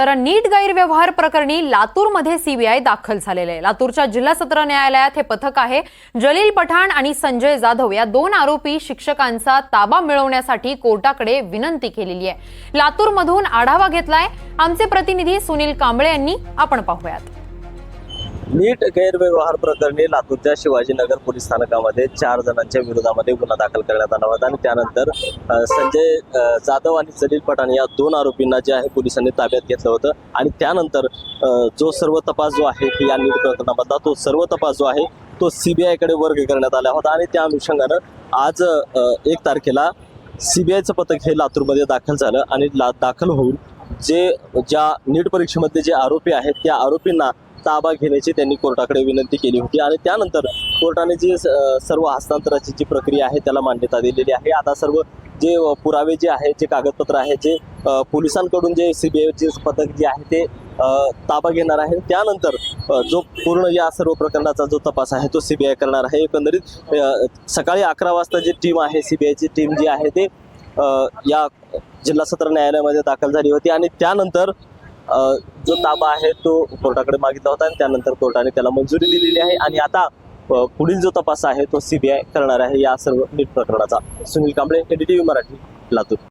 तर नीट गैरव्यवहार प्रकरणी लातूरमध्ये सीबीआय दाखल झालेलं आहे. लातूरच्या जिल्हा सत्र न्यायालयात हे पथक आहे. जलील पठाण आणि संजय जाधव या दोन आरोपी शिक्षकांचा ताबा मिळवण्यासाठी कोर्टाकडे विनंती केलेली आहे. लातूरमधून आढावा घेतलाय. आमचे प्रतिनिधी सुनील कांबळे यांनी. आपण पाहूयात. नीट गैरव्यवहार प्रकरणी लातूरच्या शिवाजीनगर पोलीस स्थानकामध्ये चार जणांच्या विरोधामध्ये गुन्हा दाखल करण्यात आला होता आणि त्यानंतर संजय जाधव आणि सलील पठाण या दोन आरोपींना जे आहे पोलिसांनी ताब्यात घेतलं होतं आणि त्यानंतर जो सर्व तपास जो आहे या नीट प्रकरणामधला तो सर्व तपास जो आहे तो सीबीआयकडे वर्ग करण्यात आला होता आणि त्या अनुषंगानं आज एक तारखेला सीबीआयचं पथक हे लातूरमध्ये दाखल झालं आणि ला दाखल होऊन जे ज्या नीट परीक्षेमध्ये जे आरोपी आहेत त्या आरोपींना ताबा घेण्याची त्यांनी कोर्टाकडे विनंती केली होती. आणि त्यानंतर कोर्टाने जी सर्व हस्तांतराची जी प्रक्रिया आहे त्याला मान्यता दिलेली आहे. आता सर्व जे पुरावे जे आहेत जे कागदपत्र आहे जे पोलिसांकडून जे सी बी आयचे पथक जे आहे ते ताबा घेणार आहे. त्यानंतर जो पूर्ण या सर्व प्रकरणाचा जो तपास आहे तो सी बी आय करणार आहे. एकंदरीत सकाळी अकरा वाजता जी टीम आहे सी बी आयची टीम जी आहे ते या जिल्हा सत्र न्यायालयामध्ये दाखल झाली होती. आणि त्यानंतर जो ताबा आहे तो कोर्टाकडे मागितला होता आणि त्यानंतर कोर्टाने त्याला मंजुरी दिलेली आहे. आणि आता पुढील जो तपास आहे तो सीबीआय करणार आहे या सर्व नीट प्रकरणाचा. सुनील कांबळे एडीटीव्ही मराठी लातूर.